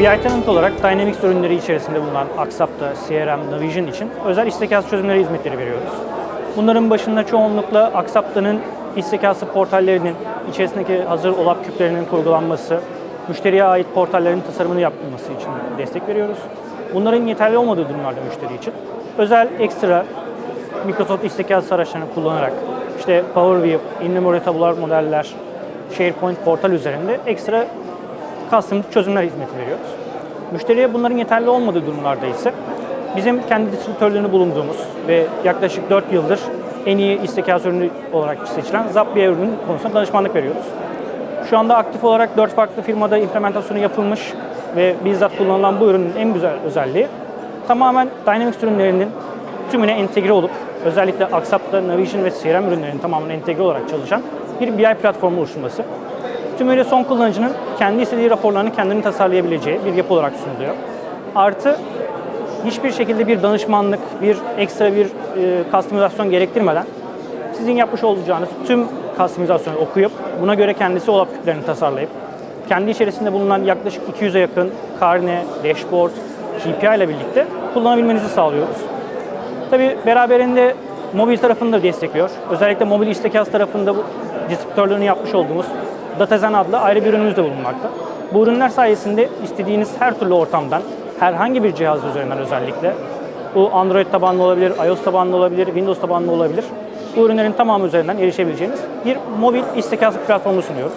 BI Tenant olarak Dynamics ürünleri içerisinde bulunan Axapta, CRM, Navision için özel iş zekası çözümleri hizmetleri veriyoruz. Bunların başında çoğunlukla Axapta'nın iş zekası portallerinin içerisindeki hazır OLAP küplerinin kurgulanması, müşteriye ait portallerin tasarımını yapılması için destek veriyoruz. Bunların yeterli olmadığı durumlarda müşteri için özel ekstra Microsoft iş zekası araçlarını kullanarak işte Power BI, in-memory tabular modeller, SharePoint portal üzerinde ekstra custom çözümler hizmeti veriyoruz. Müşteriye bunların yeterli olmadığı durumlarda ise bizim kendi distribütörlerini bulunduğumuz ve yaklaşık 4 yıldır en iyi iş zekası ürünü olarak seçilen Zapier ürünün konusunda danışmanlık veriyoruz. Şu anda aktif olarak 4 farklı firmada implementasyonu yapılmış ve bizzat kullanılan bu ürünün en güzel özelliği tamamen Dynamics ürünlerinin tümüne entegre olup özellikle Axapta, Navision ve CRM ürünlerinin tamamen entegre olarak çalışan bir BI platformu oluşturması. Tümüyle son kullanıcının kendi istediği raporlarını kendini tasarlayabileceği bir yapı olarak sunuluyor. Artı hiçbir şekilde bir danışmanlık, bir ekstra bir e, kastımizasyon gerektirmeden sizin yapmış olacağınız tüm kastimizasyonu okuyup buna göre kendisi OLAP küplerini tasarlayıp kendi içerisinde bulunan yaklaşık 200'e yakın karne, dashboard, KPI ile birlikte kullanabilmenizi sağlıyoruz. Tabii beraberinde mobil tarafını da destekliyor. Özellikle mobil iş zekası tarafında bu distribütörlerini yapmış olduğumuz DataZen adlı ayrı bir ürünümüz de bulunmakta. Bu ürünler sayesinde istediğiniz her türlü ortamdan, herhangi bir cihaz üzerinden özellikle, bu Android tabanlı olabilir, iOS tabanlı olabilir, Windows tabanlı olabilir. Bu ürünlerin tamamı üzerinden erişebileceğiniz bir mobil iş zekası platformu sunuyoruz.